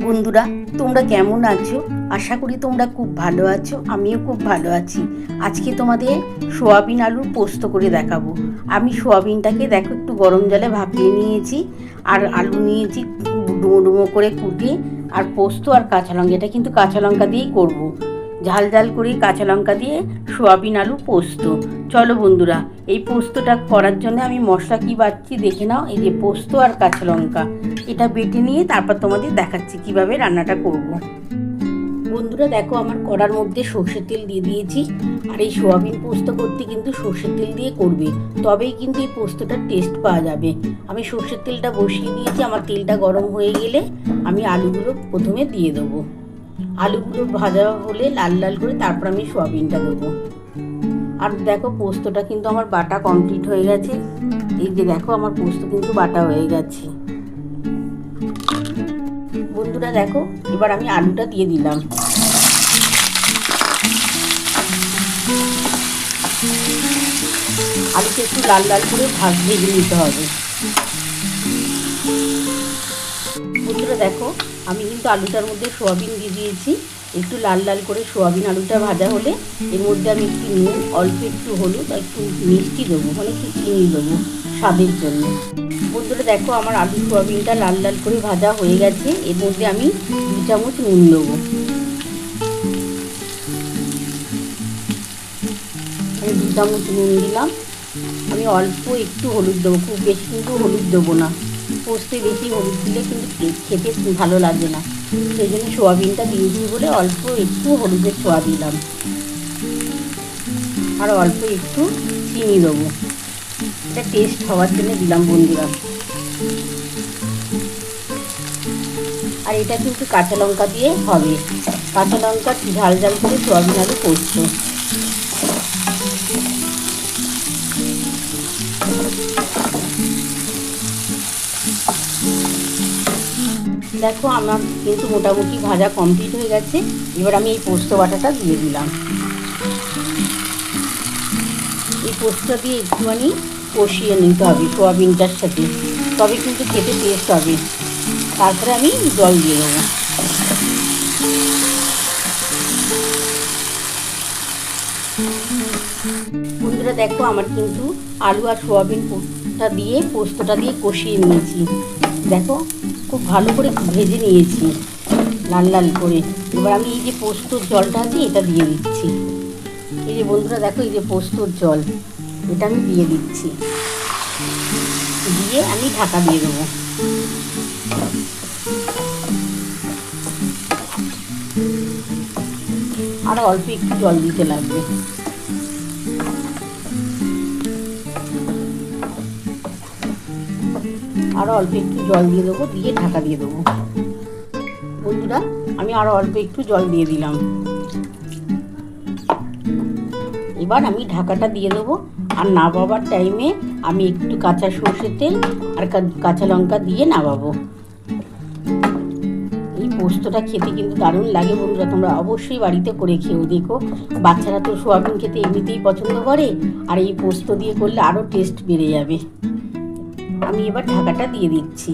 বন্ধুরা, তোমরা কেমন আছো? আশা করি তোমরা খুব ভালো আছো, আমিও খুব ভালো আছি। আজকে তোমাদের সোয়াবিন আলুর পোস্ত করে দেখাবো। আমি সোয়াবিনটাকে দেখো, একটু গরম জলে ভাপিয়ে নিয়েছি, আর আলু নিয়েছি ডুমো ডুমো করে কুটে আর পোস্ত আর কাঁচা লঙ্কা, এটা কিন্তু কাঁচা লঙ্কা দিয়েই করব। ঝাল ঝাল করে কাঁচা লঙ্কা দিয়ে সোয়াবিন আলু পোস্ত। চলো বন্ধুরা, এই পোস্তটা করার জন্য আমি মশলা কি বাচ্ছি দেখে নাও, এই যে পোস্ত আর কাঁচা লঙ্কা। এটা বেটে নিয়ে তারপর তোমাদের দেখাচ্ছি কীভাবে রান্নাটা করব। বন্ধুরা, দেখো আমার কড়ার মধ্যে সর্ষের তেল দিয়ে দিয়েছি, আর এই সোয়াবিন পোস্ত করতে কিন্তু সর্ষের তেল দিয়ে করবে, তবেই কিন্তু এই পোস্তটার টেস্ট পাওয়া যাবে। আমি সর্ষের তেলটা বসিয়ে দিয়েছি, আমার তেলটা গরম হয়ে গেলে আমি আলুগুলো প্রথমে দিয়ে দেবো। আলুগুলো ভাজা হলে লাল লাল করে তারপর আমি সোয়াবিনটা দেবো। আর দেখো পোস্তটা কিন্তু আমার বাটা কমপ্লিট হয়ে গেছে। এই যে দেখো আমার পোস্ত কিন্তু বাটা হয়ে গেছে। বন্ধুরা দেখো, এবার আমি আলুটা দিয়ে দিলাম। আলুটা একটু লাল লাল করে ভাজ ভেজে নিতে হবে। বন্ধুরা দেখো, আমি কিন্তু আলুটার মধ্যে সোয়াবিন দিয়ে দিয়েছি। একটু লাল লাল করে সোয়াবিন আলুটা ভাজা হলে এর মধ্যে আমি একটু নুন, অল্প একটু হলুদ আর একটু মিষ্টি দেবো মানে একটু চিনি দেবো স্বাদের জন্য। বন্ধুরা দেখো, আমার আলু সোয়াবিনটা লাল লাল করে ভাজা হয়ে গেছে। এর মধ্যে আমি দু চামচ নুন দেবো। আমি দু চামচ নুন দিলাম। আমি অল্প একটু হলুদ দেবো, খুব বেশি কিন্তু হলুদ দেবো না। পোস্তে বেশি হলুদ দিলে কিন্তু খেতে ভালো লাগে না। সেই জন্য সোয়াবিনটা দিয়েছি বলে অল্প একটু হলুদের ছোঁয়া দিলাম। আর অল্প একটু চিনি দেবো। এটা টেস্ট হওয়ার জন্য দিলাম বন্ধুরা। আর এটা কিন্তু কাঁচা লঙ্কা দিয়ে হবে। কাঁচা লঙ্কা ঝাল ঝাল করে সোয়াবিন আলু পোস্ত দেখো, আমার কিন্তু মোটামুটি ভাজা কমপ্লিট হয়ে গেছে। এবার আমি এই পোস্ত বাটাটা দিয়ে দিলাম। এই পোস্তটা দিয়ে একটুখানি কষিয়ে নিতে হবে সোয়াবিনটার সাথে। তবে কিন্তু খেতে টেস্ট হবে। তারপরে আমি জল দিয়ে দেবো। বন্ধুরা, দেখো, আমার কিন্তু আলু আর সোয়াবিনটা দিয়ে, পোস্তটা দিয়ে কষিয়ে নিয়েছি। দেখো খুব ভালো করে ভেজে নিয়েছি, লাল লাল করে। এবার আমি এই যে পোস্তর জলটা আছে, এটা দিয়ে দিচ্ছি। এই যে বন্ধুরা, দেখো এই যে পোস্তর জল, এটা আমি দিয়ে দিচ্ছি। দিয়ে আমি ঢাকা দিয়ে দেবো। আর অল্প একটু জল দিতে লাগবে। আরও অল্প একটু জল দিয়ে দেবো, দিয়ে ঢাকা দিয়ে দেবো। বন্ধুরা, আমি আরও অল্প একটু জল দিয়ে দিলাম। এবার আমি ঢাকাটা দিয়ে দেবো, আর নাবাবার টাইমে আমি একটু কাঁচা সর্ষের তেল আর কাঁচা লঙ্কা দিয়ে নাবাবো। এই পোস্তটা খেতে কিন্তু দারুণ লাগে বন্ধুরা, তোমরা অবশ্যই বাড়িতে করে খেয়েও দেখো। বাচ্চারা তো সোয়াবিন খেতে এমনিতেই পছন্দ করে, আর এই পোস্ত দিয়ে করলে আরও টেস্ট বেড়ে যাবে। আমি এবার ঢাকাটা দিয়ে দিচ্ছি।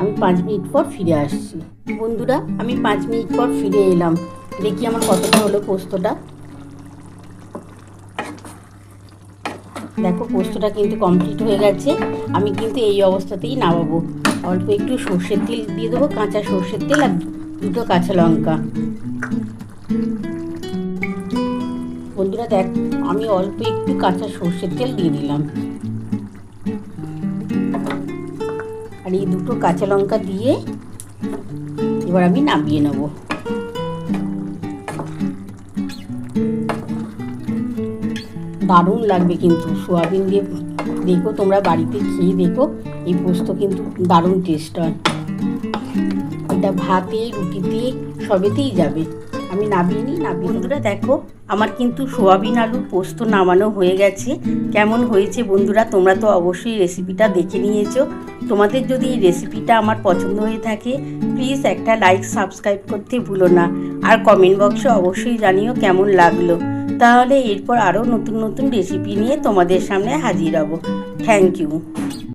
আমি পাঁচ মিনিট পর ফিরে আসছি। বন্ধুরা, আমি পাঁচ মিনিট পর ফিরে এলাম। দেখি আমার কতটা হলো পোস্তটা। দেখো, পোস্তটা কিন্তু কমপ্লিট হয়ে গেছে। আমি কিন্তু এই অবস্থাতেই নামাবো। অল্প একটু সর্ষের তেল দিয়ে দেবো, কাঁচা সর্ষের তেল আর দুটো কাঁচা লঙ্কা। বন্ধুরা, দেখ, আমি অল্প একটু কাঁচা সর্ষের তেল দিয়ে দিলাম। আর এই দুটো কাঁচা লঙ্কা দিয়ে এবার আমি নামিয়ে নেব। দারুণ লাগবে কিন্তু সোয়াবিন দিয়ে দেখো, তোমরা বাড়িতে খেয়ে দেখো, এই পোস্ত কিন্তু দারুণ টেস্ট হয়। এটা ভাতে, রুটিতে সবেতেই যাবে। আমি নিই না বন্ধুরা, দেখো, আমার কিন্তু সোয়াবিন আলু পোস্ত নামানো হয়ে গেছে। কেমন হয়েছে বন্ধুরা, তোমরা তো অবশ্যই রেসিপিটা দেখে নিয়েছো। তোমাদের যদি এই রেসিপিটা আমার পছন্দ হয়ে থাকে প্লিজ একটা লাইক সাবস্ক্রাইব করতে ভুলো না। আর কমেন্ট বক্সে অবশ্যই জানিও কেমন লাগল। তাহলে এরপর আরও নতুন নতুন রেসিপি নিয়ে তোমাদের সামনে হাজির হব। Thank you